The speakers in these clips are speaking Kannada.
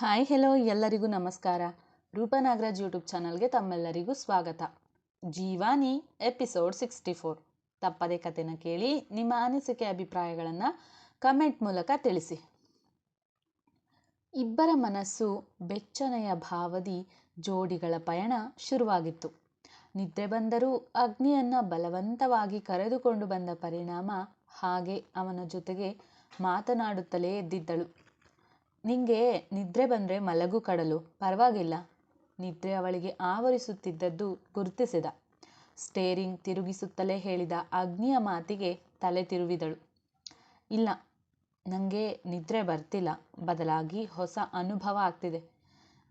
ಹಾಯ್ ಹೆಲೋ ಎಲ್ಲರಿಗೂ ನಮಸ್ಕಾರ. ರೂಪಾ ನಾಗರಾಜ್ ಯೂಟ್ಯೂಬ್ ಚಾನಲ್ಗೆ ತಮ್ಮೆಲ್ಲರಿಗೂ ಸ್ವಾಗತ. ಜೀವಾನಿ ಎಪಿಸೋಡ್ ಸಿಕ್ಸ್ಟಿ ಫೋರ್ ತಪ್ಪದೆ ಕಥೆನ ಕೇಳಿ ನಿಮ್ಮ ಅನಿಸಿಕೆ ಅಭಿಪ್ರಾಯಗಳನ್ನು ಕಮೆಂಟ್ ಮೂಲಕ ತಿಳಿಸಿ. ಇಬ್ಬರ ಮನಸ್ಸು ಬೆಚ್ಚನೆಯ ಭಾವದಿ ಜೋಡಿಗಳ ಪಯಣ ಶುರುವಾಗಿತ್ತು. ನಿದ್ರೆ ಬಂದರೂ ಅಗ್ನಿಯನ್ನು ಬಲವಂತವಾಗಿ ಕರೆದುಕೊಂಡು ಬಂದ ಪರಿಣಾಮ ಹಾಗೆ ಅವನ ಜೊತೆಗೆ ಮಾತನಾಡುತ್ತಲೇ ಎದ್ದಿದ್ದಳು ನಿಂಗೆ ನಿದ್ರೆ ಬಂದರೆ ಮಲಗು ಕಡಲು. ಪರವಾಗಿಲ್ಲ. ನಿದ್ರೆ ಅವಳಿಗೆ ಆವರಿಸುತ್ತಿದ್ದದ್ದು ಗುರುತಿಸಿದ. ಸ್ಟೇರಿಂಗ್ ತಿರುಗಿಸುತ್ತಲೇ ಹೇಳಿದ ಅಗ್ನಿಯ ಮಾತಿಗೆ ತಲೆ ತಿರುವಿದಳು. ಇಲ್ಲ ನನಗೆ ನಿದ್ರೆ ಬರ್ತಿಲ್ಲ. ಬದಲಾಗಿ ಹೊಸ ಅನುಭವ ಆಗ್ತಿದೆ.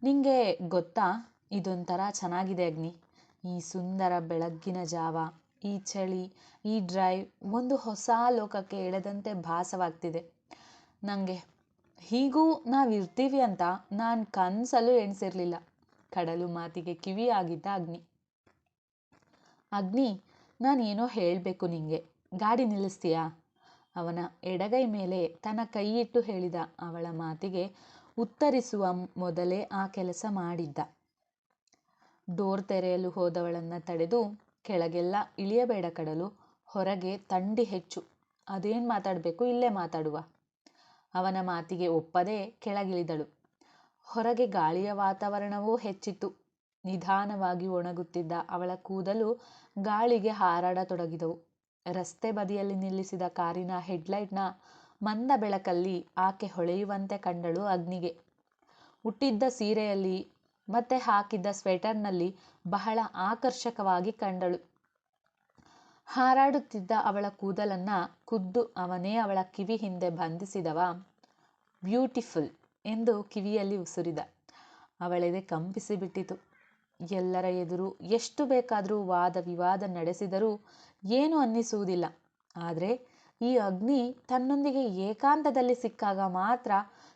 ನಿಂಗೆ ಗೊತ್ತಾ? ಇದೊಂಥರ ಚೆನ್ನಾಗಿದೆ ಅಗ್ನಿ. ಈ ಸುಂದರ ಬೆಳಗ್ಗಿನ ಜಾವ, ಈ ಚಳಿ, ಈ ಡ್ರೈವ್ ಒಂದು ಹೊಸ ಲೋಕಕ್ಕೆ ಎಳೆದಂತೆ ಭಾಸವಾಗ್ತಿದೆ. ನನಗೆ ಹೀಗೂ ನಾವಿರ್ತೀವಿ ಅಂತ ನಾನು ಕನಸಲ್ಲೂ ಎಣಿಸಿರ್ಲಿಲ್ಲ. ಕಡಲು ಮಾತಿಗೆ ಕಿವಿ ಆಗಿದ್ದ ಅಗ್ನಿ. ಅಗ್ನಿ ನಾನೇನೋ ಹೇಳಬೇಕು ನಿಂಗೆ. ಗಾಡಿ ನಿಲ್ಲಿಸ್ತೀಯಾ? ಅವನ ಎಡಗೈ ಮೇಲೆ ತನ್ನ ಕೈಯಿಟ್ಟು ಹೇಳಿದ ಅವಳ ಮಾತಿಗೆ ಉತ್ತರಿಸುವ ಮೊದಲೇ ಆ ಕೆಲಸ ಮಾಡಿದ್ದ. ಡೋರ್ ತೆರೆಯಲು ಹೋದವಳನ್ನು ತಡೆದು ಕೆಳಗೆಲ್ಲ ಇಳಿಯಬೇಡ ಕಡಲು, ಹೊರಗೆ ಥಂಡಿ ಹೆಚ್ಚು. ಅದೇನು ಮಾತಾಡಬೇಕು ಇಲ್ಲೇ ಮಾತಾಡುವ. ಅವನ ಮಾತಿಗೆ ಒಪ್ಪದೆ ಕೆಳಗಿಳಿದಳು. ಹೊರಗೆ ಗಾಳಿಯ ವಾತಾವರಣವೂ ಹೆಚ್ಚಿತ್ತು. ನಿಧಾನವಾಗಿ ಒಣಗುತ್ತಿದ್ದ ಅವಳ ಕೂದಲು ಗಾಳಿಗೆ ಹಾರಾಡತೊಡಗಿದವು. ರಸ್ತೆ ಬದಿಯಲ್ಲಿ ನಿಲ್ಲಿಸಿದ ಕಾರಿನ ಹೆಡ್ಲೈಟ್ನ ಮಂದ ಬೆಳಕಲ್ಲಿ ಆಕೆ ಹೊಳೆಯುವಂತೆ ಕಂಡಳು ಅಗ್ನಿಗೆ. ಹುಟ್ಟಿದ್ದ ಸೀರೆಯಲ್ಲಿ ಮತ್ತೆ ಹಾಕಿದ್ದ ಸ್ವೆಟರ್ನಲ್ಲಿ ಬಹಳ ಆಕರ್ಷಕವಾಗಿ ಕಂಡಳು. ಹಾರಾಡುತ್ತಿದ್ದ ಅವಳ ಕೂದಲನ್ನ ಖುದ್ದು ಅವನೇ ಅವಳ ಕಿವಿ ಹಿಂದೆ ಬಂಧಿಸಿದವ. ಬ್ಯೂಟಿಫುಲ್ ಎಂದು ಕಿವಿಯಲ್ಲಿ ಉಸುರಿದ. ಅವಳೆದೆ ಕಂಪಿಸಿಬಿಟ್ಟಿತು ಎಲ್ಲರ ಎದುರು ಎಷ್ಟು ಬೇಕಾದರೂ ವಾದ ವಿವಾದ ನಡೆಸಿದರೂ ಏನು ಅನ್ನಿಸುವುದಿಲ್ಲ. ಆದರೆ ಈ ಅಗ್ನಿ ತನ್ನೊಂದಿಗೆ ಏಕಾಂತದಲ್ಲಿ ಸಿಕ್ಕಾಗ ಮಾತ್ರ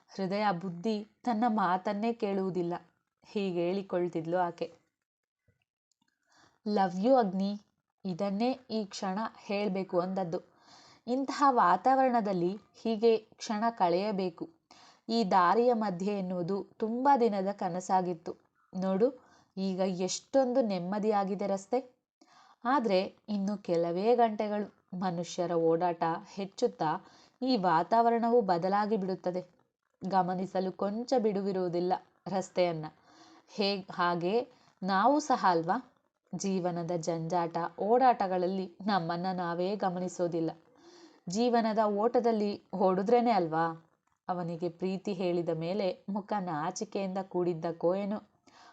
ಹೃದಯ ಬುದ್ಧಿ ತನ್ನ ಮಾತನ್ನೇ ಕೇಳುವುದಿಲ್ಲ. ಹೀಗೆ ಹೇಳಿಕೊಳ್ತಿದ್ಲು ಆಕೆ. ಲವ್ ಯು ಅಗ್ನಿ. ಇದನ್ನೇ ಈ ಕ್ಷಣ ಹೇಳಬೇಕು ಅಂದದ್ದು. ಇಂತಹ ವಾತಾವರಣದಲ್ಲಿ ಹೀಗೆ ಕ್ಷಣ ಕಳೆಯಬೇಕು. ಈ ದಾರಿಯ ಮಧ್ಯೆ ಎನ್ನುವುದು ತುಂಬ ದಿನದ ಕನಸಾಗಿತ್ತು. ನೋಡು, ಈಗ ಎಷ್ಟೊಂದು ನೆಮ್ಮದಿಯಾಗಿದೆ ರಸ್ತೆ. ಆದರೆ ಇನ್ನು ಕೆಲವೇ ಗಂಟೆಗಳು ಮನುಷ್ಯರ ಓಡಾಟ ಹೆಚ್ಚುತ್ತಾ ಈ ವಾತಾವರಣವು ಬದಲಾಗಿ ಬಿಡುತ್ತದೆ. ಗಮನಿಸಲು ಕೊಂಚ ಬಿಡುವಿರುವುದಿಲ್ಲ ರಸ್ತೆಯನ್ನು. ಹೇಗೆ, ಹಾಗೆ, ನಾವು ಸಹ ಅಲ್ವಾ? ಜೀವನದ ಜಂಜಾಟ, ಓಡಾಟಗಳಲ್ಲಿ ನಮ್ಮನ್ನು ನಾವೇ ಗಮನಿಸೋದಿಲ್ಲ. ಜೀವನದ ಓಟದಲ್ಲಿ ಓಡಿದ್ರೇನೆ ಅಲ್ವಾ? ಅವನಿಗೆ ಪ್ರೀತಿ ಹೇಳಿದ ಮೇಲೆ ಮುಖ ನಾಚಿಕೆಯಿಂದ ಕೂಡಿದ್ದಕ್ಕೋ ಏನೋ.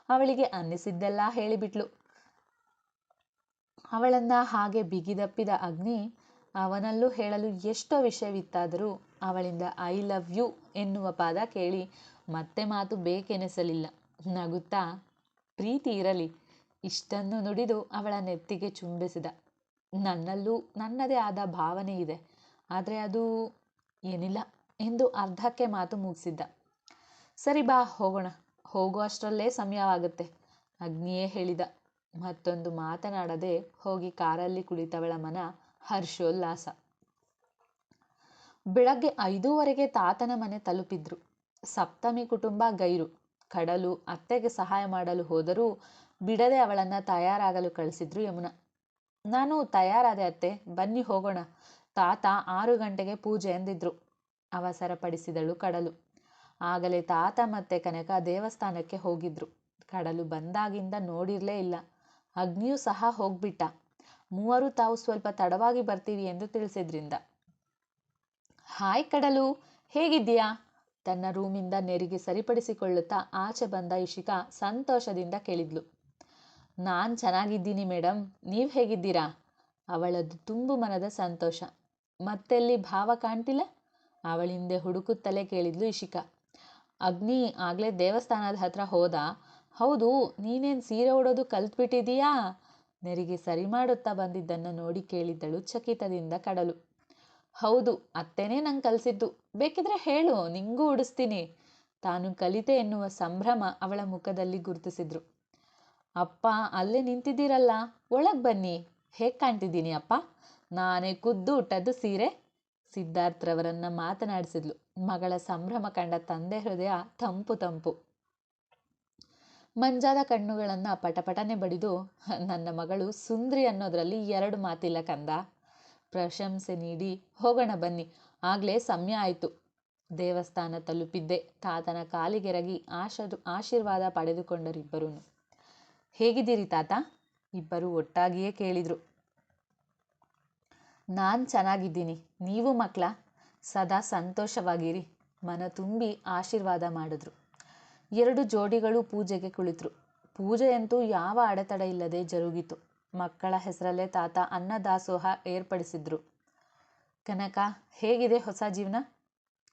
ಅವಳಿಗೆ ಅನ್ನಿಸಿದ್ದೆಲ್ಲ ಹೇಳಿಬಿಟ್ಲು. ಅವಳನ್ನ ಹಾಗೆ ಬಿಗಿದಪ್ಪಿದ ಅಗ್ನಿ ಅವನಲ್ಲೂ ಹೇಳಲು ಎಷ್ಟೋ ವಿಷಯವಿತ್ತಾದರೂ ಅವಳಿಂದ ಐ ಲವ್ ಯು ಎನ್ನುವ ಪದ ಕೇಳಿ ಮತ್ತೆ ಮಾತು ಬೇಕೆನಿಸಲಿಲ್ಲ. ನಗುತ್ತಾ, ಪ್ರೀತಿ ಇರಲಿ. ಇಷ್ಟನ್ನು ನುಡಿದು ಅವಳ ನೆತ್ತಿಗೆ ಚುಂಬಿಸಿದ. ನನ್ನಲ್ಲೂ ನನ್ನದೇ ಆದ ಭಾವನೆ ಇದೆ. ಆದರೆ ಅದು ಏನಿಲ್ಲ ಎಂದು ಅರ್ಧಕ್ಕೆ ಮಾತು ಮುಗಿಸಿದ್ದ. ಸರಿ ಬಾ, ಹೋಗೋಣ. ಹೋಗುವಷ್ಟರಲ್ಲೇ ಸಮಯವಾಗುತ್ತೆ, ಅಗ್ನಿಯೇ ಹೇಳಿದ. ಮತ್ತೊಂದು ಮಾತನಾಡದೆ ಹೋಗಿ ಕಾರಲ್ಲಿ ಕುಳಿತವಳ ಮನ ಹರ್ಷೋಲ್ಲಾಸ. ಬೆಳಗ್ಗೆ ಐದೂವರೆಗೆ ತಾತನ ಮನೆ ತಲುಪಿದ್ರು. ಸಪ್ತಮಿ ಕುಟುಂಬ ಗೈರು. ಕಡಲು, ಅತ್ತೆಗೆ ಸಹಾಯ ಮಾಡಲು ಹೋದರೂ ಬಿಡದೆ ಅವಳನ್ನು ತಯಾರಾಗಲು ಕಳಿಸಿದ್ರು ಯಮುನಾ. ನಾನು ತಯಾರಾದೆ ಅತ್ತೆ, ಬನ್ನಿ ಹೋಗೋಣ. ತಾತ ಆರು ಗಂಟೆಗೆ ಪೂಜೆ ಎಂದಿದ್ರು. ಅವಸರಪಡಿಸಿದಳು ಕಡಲು. ಆಗಲೇ ತಾತ ಮತ್ತೆ ಕನಕ ದೇವಸ್ಥಾನಕ್ಕೆ ಹೋಗಿದ್ರು. ಕಡಲು ಬಂದಾಗಿಂದ ನೋಡಿರಲೇ ಇಲ್ಲ. ಅಗ್ನಿಯೂ ಸಹ ಹೋಗ್ಬಿಟ್ಟ. ಮೂವರು ತಾವು ಸ್ವಲ್ಪ ತಡವಾಗಿ ಬರ್ತೀವಿ ಎಂದು ತಿಳಿಸಿದ್ರಿಂದ. ಹಾಯ್ ಕಡಲು, ಹೇಗಿದ್ದೀಯಾ? ತನ್ನ ರೂಮಿಂದ ನೆರಿಗೆ ಸರಿಪಡಿಸಿಕೊಳ್ಳುತ್ತಾ ಆಚೆ ಬಂದ ಇಶಿಕಾ ಸಂತೋಷದಿಂದ ಕೇಳಿದ್ಲು. ನಾನು ಚೆನ್ನಾಗಿದ್ದೀನಿ ಮೇಡಮ್ ನೀವು ಹೇಗಿದ್ದೀರಾ? ಅವಳದ್ದು ತುಂಬು ಮನದ ಸಂತೋಷ. ಮತ್ತೆಲ್ಲಿ ಭಾವ ಕಾಣ್ತಿಲ್ಲ? ಅವಳಿಂದೆ ಹುಡುಕುತ್ತಲೇ ಕೇಳಿದ್ಲು ಇಶಿಕಾ. ಅಗ್ನಿ ಆಗಲೇ ದೇವಸ್ಥಾನದ ಹತ್ರ ಹೋದ. ಹೌದು, ನೀನೇನು ಸೀರೆ ಉಡೋದು ಕಲ್ತ್ಬಿಟ್ಟಿದೀಯಾ? ನೆರಿಗೆ ಸರಿ ಮಾಡುತ್ತಾ ಬಂದಿದ್ದನ್ನು ನೋಡಿ ಕೇಳಿದ್ದಳು ಚಕಿತದಿಂದ ಕಡಲು. ಹೌದು, ಅತ್ತೆನೇ ನಂಗೆ ಕಲಿಸಿದ್ದು. ಬೇಕಿದ್ರೆ ಹೇಳು, ನಿಂಗೂ ಉಡಿಸ್ತೀನಿ. ತಾನು ಕಲಿತೆ ಎನ್ನುವ ಸಂಭ್ರಮ ಅವಳ ಮುಖದಲ್ಲಿ ಗುರುತಿಸಿದ್ರು. ಅಪ್ಪ, ಅಲ್ಲೇ ನಿಂತಿದ್ದೀರಲ್ಲ, ಒಳಗೆ ಬನ್ನಿ. ಹೇಗೆ ಕಾಣ್ತಿದ್ದೀನಿ ಅಪ್ಪ? ನಾನೇ ಖುದ್ದು ಉಟ್ಟದ್ದು ಸೀರೆ. ಸಿದ್ಧಾರ್ಥ್ರವರನ್ನ ಮಾತನಾಡಿಸಿದ್ಲು. ಮಗಳ ಸಂಭ್ರಮ ಕಂಡ ತಂದೆ ಹೃದಯ ತಂಪು ತಂಪು. ಮಂಜಾದ ಕಣ್ಣುಗಳನ್ನು ಪಟಪಟನೆ ಬಡಿದು, ನನ್ನ ಮಗಳು ಸುಂದ್ರಿ ಅನ್ನೋದ್ರಲ್ಲಿ ಎರಡು ಮಾತಿಲ್ಲ ಕಂದ. ಪ್ರಶಂಸೆ ನೀಡಿ ಹೋಗೋಣ ಬನ್ನಿ. ಆಗಲೇ ಸಮಯ ಆಯಿತು. ದೇವಸ್ಥಾನ ತಲುಪಿದ್ದೆ. ತಾತನ ಕಾಲಿಗೆರಗಿ ಆಶರ್ ಆಶೀರ್ವಾದ ಪಡೆದುಕೊಂಡರಿಬ್ಬರೂ ಹೇಗಿದ್ದೀರಿ ತಾತ? ಇಬ್ಬರು ಒಟ್ಟಾಗಿಯೇ ಕೇಳಿದರು. ನಾನು ಚೆನ್ನಾಗಿದ್ದೀನಿ. ನೀವು ಮಕ್ಕಳ ಸದಾ ಸಂತೋಷವಾಗಿರಿ. ಮನ ತುಂಬಿ ಆಶೀರ್ವಾದ ಮಾಡಿದ್ರು. ಎರಡು ಜೋಡಿಗಳು ಪೂಜೆಗೆ ಕುಳಿತರು. ಪೂಜೆಯಂತೂ ಯಾವ ಅಡೆತಡೆ ಇಲ್ಲದೆ ಜರುಗಿತು. ಮಕ್ಕಳ ಹೆಸರಲ್ಲೇ ತಾತ ಅನ್ನದಾಸೋಹ ಏರ್ಪಡಿಸಿದ್ರು. ಕನಕ, ಹೇಗಿದೆ ಹೊಸ ಜೀವನ?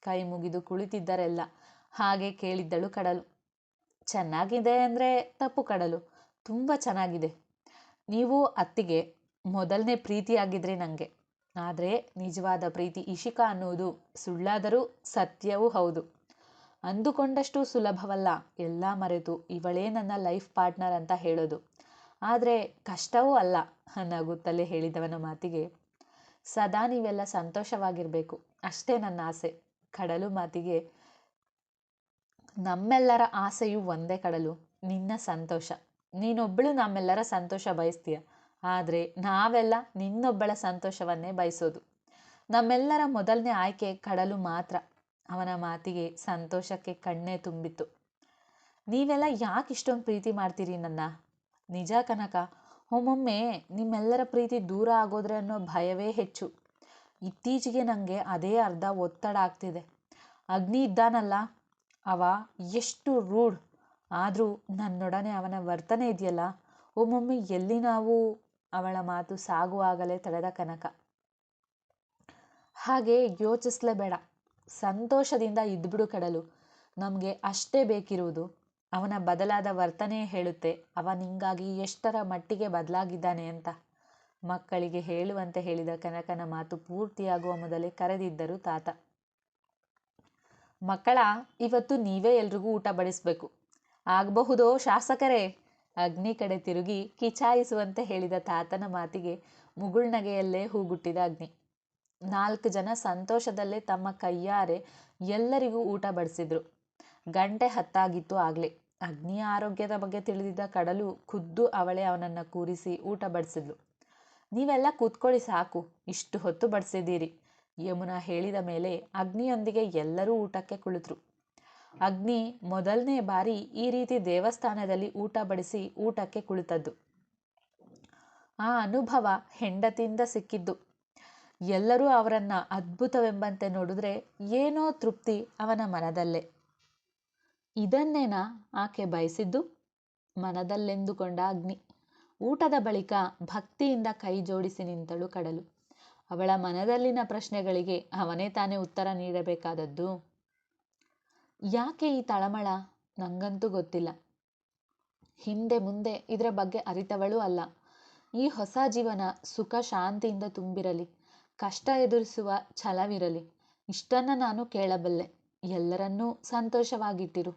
ಕೈ ಮುಗಿದು ಕುಳಿತಿದ್ದರೆಲ್ಲ ಹಾಗೆ ಕೇಳಿದ್ದಳು ಕಡಲು. ಚೆನ್ನಾಗಿದೆ ಅಂದರೆ ತಪ್ಪು ಕಡಲು. ತುಂಬ ಚೆನ್ನಾಗಿದೆ. ನೀವು ಅತ್ತಿಗೆ ಮೊದಲನೇ ಪ್ರೀತಿಯಾಗಿದ್ರಿ ನನಗೆ ಆದರೆ ನಿಜವಾದ ಪ್ರೀತಿ ಇಶಿಕಾ ಅನ್ನುವುದು ಸುಳ್ಳಾದರೂ ಸತ್ಯವೂ ಹೌದು. ಅಂದುಕೊಂಡಷ್ಟು ಸುಲಭವಲ್ಲ, ಎಲ್ಲ ಮರೆತು, ಇವಳೇ ನನ್ನ ಲೈಫ್ ಪಾರ್ಟ್ನರ್ ಅಂತ ಹೇಳೋದು. ಆದರೆ ಕಷ್ಟವೂ ಅಲ್ಲ ನಗುತ್ತಲೇ ಹೇಳಿದವನ ಮಾತಿಗೆ. ಸದಾ ನೀವೆಲ್ಲ ಸಂತೋಷವಾಗಿರಬೇಕು, ಅಷ್ಟೇ ನನ್ನ ಆಸೆ. ಕಡಲು ಮಾತಿಗೆ, ನಮ್ಮೆಲ್ಲರ ಆಸೆಯು ಒಂದೇ ಕಡಲು, ನಿನ್ನ ಸಂತೋಷ. ನೀನೊಬ್ಬಳು ನಮ್ಮೆಲ್ಲರ ಸಂತೋಷ ಬಯಸ್ತೀಯ. ಆದರೆ ನಾವೆಲ್ಲ ನಿನ್ನೊಬ್ಬಳ ಸಂತೋಷವನ್ನೇ ಬಯಸೋದು. ನಮ್ಮೆಲ್ಲರ ಮೊದಲನೇ ಆಯ್ಕೆ ಕಡಲು ಮಾತ್ರ. ಅವನ ಮಾತಿಗೆ ಸಂತೋಷಕ್ಕೆ ಕಣ್ಣೇ ತುಂಬಿತ್ತು. ನೀವೆಲ್ಲ ಯಾಕೆ ಇಷ್ಟೊಂದು ಪ್ರೀತಿ ಮಾಡ್ತೀರಿ ನನ್ನ? ನಿಜ ಕನಕ, ಒಮ್ಮೊಮ್ಮೆ ನಿಮ್ಮೆಲ್ಲರ ಪ್ರೀತಿ ದೂರ ಆಗೋದ್ರೆ ಅನ್ನೋ ಭಯವೇ ಹೆಚ್ಚು. ಇತ್ತೀಚೆಗೆ ನನಗೆ ಅದೇ ಅರ್ಧ ಒತ್ತಡ ಆಗ್ತಿದೆ. ಅಗ್ನಿ ಇದ್ದಾನಲ್ಲ, ಅವ ಎಷ್ಟು ರೂಢ್ ಆದರೂ ನನ್ನೊಡನೆ ಅವನ ವರ್ತನೆ ಇದೆಯಲ್ಲ, ಒಮ್ಮೊಮ್ಮೆ ಎಲ್ಲಿ ನಾವು ಅವಳ ಮಾತು ಸಾಗುವಾಗಲೇ ತಡೆದ ಕನಕ. ಹಾಗೆ ಯೋಚಿಸ್ಲೇಬೇಡ. ಸಂತೋಷದಿಂದ ಇದ್ಬಿಡು ಕಡಲು. ನಮಗೆ ಅಷ್ಟೇ ಬೇಕಿರುವುದು. ಅವನ ಬದಲಾದ ವರ್ತನೆ ಹೇಳುತ್ತೆ ಅವನಿಂಗಾಗಿ ಎಷ್ಟರ ಮಟ್ಟಿಗೆ ಬದಲಾಗಿದ್ದಾನೆ ಅಂತ. ಮಕ್ಕಳಿಗೆ ಹೇಳುವಂತೆ ಹೇಳಿದ ಕನಕನ ಮಾತು ಪೂರ್ತಿಯಾಗುವ ಮೊದಲೇ ಕರೆದಿದ್ದರು ತಾತ. ಮಕ್ಕಳ, ಇವತ್ತು ನೀವೇ ಎಲ್ರಿಗೂ ಊಟ ಬಡಿಸ್ಬೇಕು. ಆಗಬಹುದೋ ಶಾಸಕರೇ? ಅಗ್ನಿ ಕಡೆ ತಿರುಗಿ ಕಿಚಾಯಿಸುವಂತೆ ಹೇಳಿದ ತಾತನ ಮಾತಿಗೆ ಮುಗುಳ್ನಗೆಯಲ್ಲೇ ಹೂಗುಟ್ಟಿದ ಅಗ್ನಿ. ನಾಲ್ಕು ಜನ ಸಂತೋಷದಲ್ಲೇ ತಮ್ಮ ಕೈಯಾರೆ ಎಲ್ಲರಿಗೂ ಊಟ ಬಡಿಸಿದ್ರು. ಗಂಟೆ ಹತ್ತಾಗಿತ್ತು ಆಗಲೇ. ಅಗ್ನಿಯ ಆರೋಗ್ಯದ ಬಗ್ಗೆ ತಿಳಿದಿದ್ದ ಕಡಲು ಖುದ್ದು ಅವಳೇ ಅವನನ್ನು ಕೂರಿಸಿ ಊಟ ಬಡಿಸಿದ್ಲು. ನೀವೆಲ್ಲ ಕೂತ್ಕೊಳ್ಳಿ ಸಾಕು, ಇಷ್ಟು ಹೊತ್ತು ಬಡಿಸಿದ್ದೀರಿ. ಯಮುನಾ ಹೇಳಿದ ಮೇಲೆ ಅಗ್ನಿಯೊಂದಿಗೆ ಎಲ್ಲರೂ ಊಟಕ್ಕೆ ಕುಳಿತರು. ಅಗ್ನಿ ಮೊದಲನೇ ಬಾರಿ ಈ ರೀತಿ ದೇವಸ್ಥಾನದಲ್ಲಿ ಊಟ ಬಡಿಸಿ ಊಟಕ್ಕೆ ಕುಳಿತದ್ದು. ಆ ಅನುಭವ ಹೆಂಡತಿಯಿಂದ ಸಿಕ್ಕಿದ್ದು. ಎಲ್ಲರೂ ಅವರನ್ನ ಅದ್ಭುತವೆಂಬಂತೆ ನೋಡಿದ್ರೆ ಏನೋ ತೃಪ್ತಿ ಅವನ ಮನದಲ್ಲೇ. ಇದನ್ನೇನ ಆಕೆ ಬಯಸಿದ್ದು? ಮನದಲ್ಲೆಂದುಕೊಂಡ ಅಗ್ನಿ. ಊಟದ ಬಳಿಕ ಭಕ್ತಿಯಿಂದ ಕೈ ಜೋಡಿಸಿ ನಿಂತಳು ಕಡಲು. ಅವಳ ಮನದಲ್ಲಿನ ಪ್ರಶ್ನೆಗಳಿಗೆ ಅವನೇ ತಾನೇ ಉತ್ತರ ನೀಡಬೇಕಾದದ್ದು? ಯಾಕೆ ಈ ತಳಮಳ? ನಂಗಂತೂ ಗೊತ್ತಿಲ್ಲ. ಹಿಂದೆ ಮುಂದೆ ಇದರ ಬಗ್ಗೆ ಅರಿತವಳೂ ಅಲ್ಲ. ಈ ಹೊಸ ಜೀವನ ಸುಖ ಶಾಂತಿಯಿಂದ ತುಂಬಿರಲಿ. ಕಷ್ಟ ಎದುರಿಸುವ ಛಲವಿರಲಿ. ಇಷ್ಟನ್ನ ನಾನು ಕೇಳಬಲ್ಲೆ. ಎಲ್ಲರನ್ನೂ ಸಂತೋಷವಾಗಿಟ್ಟಿರು.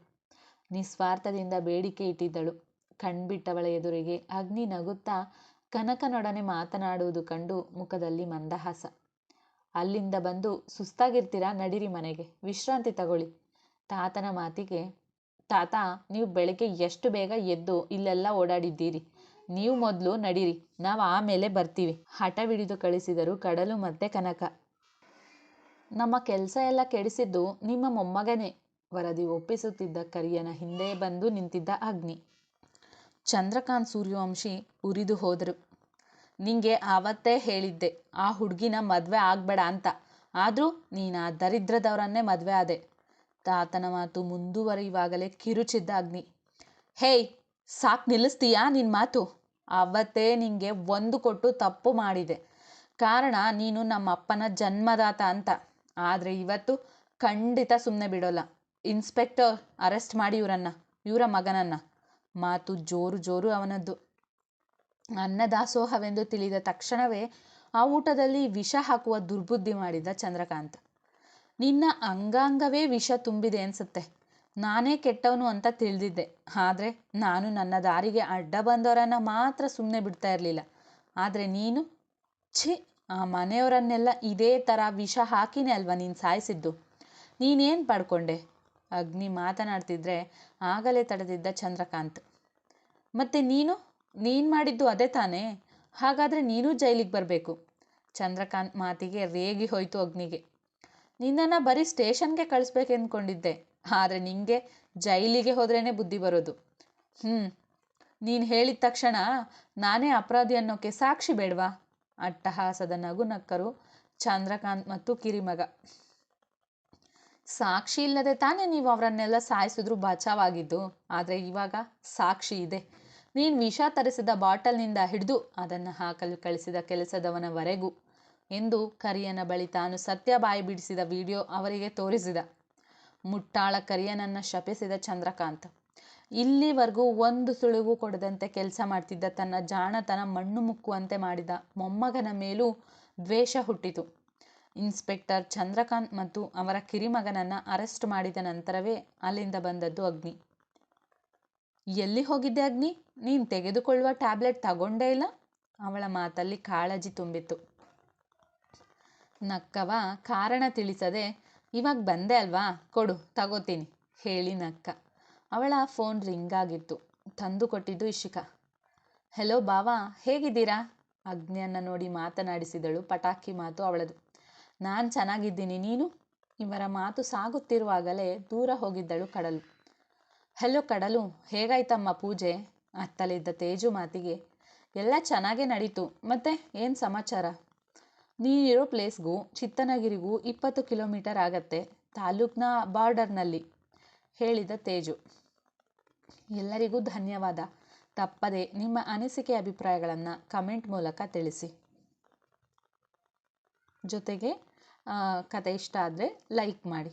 ನಿಸ್ವಾರ್ಥದಿಂದ ಬೇಡಿಕೆ ಇಟ್ಟಿದ್ದಳು. ಕಣ್ಬಿಟ್ಟವಳ ಎದುರಿಗೆ ಅಗ್ನಿ ನಗುತ್ತಾ ಕನಕನೊಡನೆ ಮಾತನಾಡುವುದು ಕಂಡು ಮುಖದಲ್ಲಿ ಮಂದಹಾಸ. ಅಲ್ಲಿಂದ ಬಂದು ಸುಸ್ತಾಗಿರ್ತೀರಾ ನಡಿರಿ ಮನೆಗೆ. ವಿಶ್ರಾಂತಿ ತಗೊಳ್ಳಿ. ತಾತನ ಮಾತಿಗೆ, ತಾತ, ನೀವು ಬೆಳಗ್ಗೆ ಎಷ್ಟು ಬೇಗ ಎದ್ದು ಇಲ್ಲೆಲ್ಲ ಓಡಾಡಿದ್ದೀರಿ? ನೀವು ಮೊದಲು ನಡೀರಿ, ನಾವು ಆಮೇಲೆ ಬರ್ತೀವಿ ಹಠವಿಡಿದು ಕಳಿಸಿದರು ಕಡಲು ಮತ್ತೆ ಕನಕ. ನಮ್ಮ ಕೆಲಸ ಎಲ್ಲ ಕೆಡಿಸಿದ್ದು ನಿಮ್ಮ ಮೊಮ್ಮಗನೇ, ವರದಿ ಒಪ್ಪಿಸುತ್ತಿದ್ದ ಕರಿಯನ ಹಿಂದೆ ಬಂದು ನಿಂತಿದ್ದ ಅಗ್ನಿ. ಚಂದ್ರಕಾಂತ್ ಸೂರ್ಯವಂಶಿ ಉರಿದು ಹೋದರು. ನಿಂಗೆ ಆವತ್ತೇ ಹೇಳಿದ್ದೆ, ಆ ಹುಡುಗಿನ ಮದುವೆ ಆಗಬೇಡ ಅಂತ. ಆದರೂ ನೀನು ಆ ದರಿದ್ರದವರನ್ನೇ ಮದುವೆ ಆದೆ. ತಾತನ ಮಾತು ಮುಂದುವರಿಯುವಾಗಲೇ ಕಿರುಚಿದ್ದ ಅಗ್ನಿ ಹೇಯ್, ಸಾಕು ನಿಲ್ಲಿಸ್ತೀಯಾ ನಿನ್ನ ಮಾತು? ಅವತ್ತೇ ನಿಂಗೆ ಒಂದು ಕೊಟ್ಟು ತಪ್ಪು ಮಾಡಿದೆ. ಕಾರಣ ನೀನು ನಮ್ಮ ಅಪ್ಪನ ಜನ್ಮದಾತ ಅಂತ. ಆದರೆ ಇವತ್ತು ಖಂಡಿತ ಸುಮ್ಮನೆ ಬಿಡೋಲ್ಲ. ಇನ್ಸ್ಪೆಕ್ಟರ್ ಅರೆಸ್ಟ್ ಮಾಡಿ ಇವರನ್ನು, ಇವರ ಮಗನನ್ನ. ಮಾತು ಜೋರು ಜೋರು ಅವನದ್ದು. ಅನ್ನದಾಸೋಹವೆಂದು ತಿಳಿದ ತಕ್ಷಣವೇ ಆ ಊಟದಲ್ಲಿ ವಿಷ ಹಾಕುವ ದುರ್ಬುದ್ಧಿ ಮಾಡಿದ ಚಂದ್ರಕಾಂತ್. ನಿನ್ನ ಅಂಗಾಂಗವೇ ವಿಷ ತುಂಬಿದೆ ಅನ್ಸುತ್ತೆ. ನಾನೇ ಕೆಟ್ಟವನು ಅಂತ ತಿಳಿದಿದ್ದೆ. ಆದರೆ ನಾನು ನನ್ನ ದಾರಿಗೆ ಅಡ್ಡ ಬಂದವರನ್ನು ಮಾತ್ರ ಸುಮ್ಮನೆ ಬಿಡ್ತಾ ಇರಲಿಲ್ಲ. ಆದರೆ ನೀನು? ಛಿ, ಆ ಮನೆಯವರನ್ನೆಲ್ಲ ಇದೇ ಥರ ವಿಷ ಹಾಕಿನೇ ಅಲ್ವಾ ನೀನು ಸಾಯಿಸಿದ್ದು? ನೀನೇನು ಪಡ್ಕೊಂಡೆ? ಅಗ್ನಿ ಮಾತನಾಡ್ತಿದ್ರೆ ಆಗಲೇ ತಡೆದಿದ್ದ ಚಂದ್ರಕಾಂತ್. ಮತ್ತೆ ನೀನು? ನೀನು ಮಾಡಿದ್ದು ಅದೇ ತಾನೇ? ಹಾಗಾದರೆ ನೀನೂ ಜೈಲಿಗೆ ಬರಬೇಕು. ಚಂದ್ರಕಾಂತ್ ಮಾತಿಗೆ ರೇಗಿ ಹೋಯಿತು ಅಗ್ನಿಗೆ. ನಿನ್ನನ್ನು ಬರೀ ಸ್ಟೇಷನ್ಗೆ ಕಳಿಸ್ಬೇಕು ಅಂದ್ಕೊಂಡಿದ್ದೆ ಆದರೆ ನಿಂಗೆ ಜೈಲಿಗೆ ಹೋದ್ರೇ ಬುದ್ಧಿ ಬರೋದು. ಹ್ಞೂ ನೀನು ಹೇಳಿದ ತಕ್ಷಣ ನಾನೇ ಅಪರಾಧಿ ಅನ್ನೋಕ್ಕೆ ಸಾಕ್ಷಿ ಬೇಡವಾ? ಅಟ್ಟಹಾಸದ ನಗು ನಕ್ಕರು ಚಂದ್ರಕಾಂತ್ ಮತ್ತು ಕಿರಿಮಗ. ಸಾಕ್ಷಿ ಇಲ್ಲದೆ ತಾನೇ ನೀವು ಅವರನ್ನೆಲ್ಲ ಸಾಯಿಸಿದ್ರು ಬಚಾವಾಗಿದ್ದು. ಆದರೆ ಇವಾಗ ಸಾಕ್ಷಿ ಇದೆ. ನೀನು ವಿಷ ತರಿಸಿದ ಬಾಟಲ್ನಿಂದ ಹಿಡಿದು ಅದನ್ನು ಹಾಕಲು ಕಳಿಸಿದ ಕೆಲಸದವನವರೆಗೂ. ಎಂದು ಕರಿಯನ ಬಳಿ ತಾನು ಸತ್ಯ ಬಾಯಿ ಬಿಡಿಸಿದ ವಿಡಿಯೋ ಅವರಿಗೆ ತೋರಿಸಿದ. ಮುಟ್ಟಾಳ ಕರಿಯನನ್ನು ಶಪಿಸಿದ ಚಂದ್ರಕಾಂತ್. ಇಲ್ಲಿವರೆಗೂ ಒಂದು ಸುಳಿವು ಕೊಡದಂತೆ ಕೆಲಸ ಮಾಡ್ತಿದ್ದ ತನ್ನ ಜಾಣತನ ಮಣ್ಣು ಮುಕ್ಕುವಂತೆ ಮಾಡಿದ ಮೊಮ್ಮಗನ ಮೇಲೂ ದ್ವೇಷ ಹುಟ್ಟಿತು. ಇನ್ಸ್ಪೆಕ್ಟರ್ ಚಂದ್ರಕಾಂತ್ ಮತ್ತು ಅವರ ಕಿರಿಮಗನನ್ನು ಅರೆಸ್ಟ್ ಮಾಡಿದ ನಂತರವೇ ಅಲ್ಲಿಂದ ಬಂದದ್ದು ಅಗ್ನಿ. ಎಲ್ಲಿ ಹೋಗಿದ್ದೆ ಅಗ್ನಿ? ನೀನು ತೆಗೆದುಕೊಳ್ಳುವ ಟ್ಯಾಬ್ಲೆಟ್ ತಗೊಂಡೇ ಇಲ್ಲ? ಅವಳ ಮಾತಲ್ಲಿ ಕಾಳಜಿ ತುಂಬಿತ್ತು. ನಕ್ಕವ ಕಾರಣ ತಿಳಿಸದೆ, ಇವಾಗ ಬಂದೆ ಅಲ್ವಾ? ಕೊಡು, ತಗೋತೀನಿ, ಹೇಳಿ ನಕ್ಕ. ಅವಳ ಫೋನ್ ರಿಂಗ್ ಆಗಿತ್ತು. ತಂದು ಕೊಟ್ಟಿದ್ದು ಇಶಿಕಾ. ಹೆಲೋ ಬಾವಾ, ಹೇಗಿದ್ದೀರಾ? ಅಗ್ನಿಯನ್ನು ನೋಡಿ ಮಾತನಾಡಿಸಿದಳು ಪಟಾಕಿ ಮಾತು ಅವಳದು. ನಾನು ಚೆನ್ನಾಗಿದ್ದೀನಿ, ನೀನು? ಇವರ ಮಾತು ಸಾಗುತ್ತಿರುವಾಗಲೇ ದೂರ ಹೋಗಿದ್ದಳು ಕಡಲು. ಹೆಲೋ ಕಡಲು, ಹೇಗಾಯ್ತಮ್ಮ ಪೂಜೆ? ಅತ್ತಲಿದ್ದ ತೇಜು ಮಾತಿಗೆ. ಎಲ್ಲ ಚೆನ್ನಾಗೇ ನಡೀತು, ಮತ್ತೆ ಏನು ಸಮಾಚಾರ? ನೀನಿರೋ ಪ್ಲೇಸ್ಗೂ ಚಿತ್ತನಗಿರಿಗೂ ಇಪ್ಪತ್ತು ಕಿಲೋಮೀಟರ್ ಆಗತ್ತೆ ತಾಲೂಕ್ನ ಬಾರ್ಡರ್ನಲ್ಲಿ, ಹೇಳಿದ ತೇಜು. ಎಲ್ಲರಿಗೂ ಧನ್ಯವಾದ. ತಪ್ಪದೆ ನಿಮ್ಮ ಅನಿಸಿಕೆ ಅಭಿಪ್ರಾಯಗಳನ್ನು ಕಮೆಂಟ್ ಮೂಲಕ ತಿಳಿಸಿ. ಜೊತೆಗೆ ಕತೆ ಇಷ್ಟ ಆದರೆ ಲೈಕ್ ಮಾಡಿ.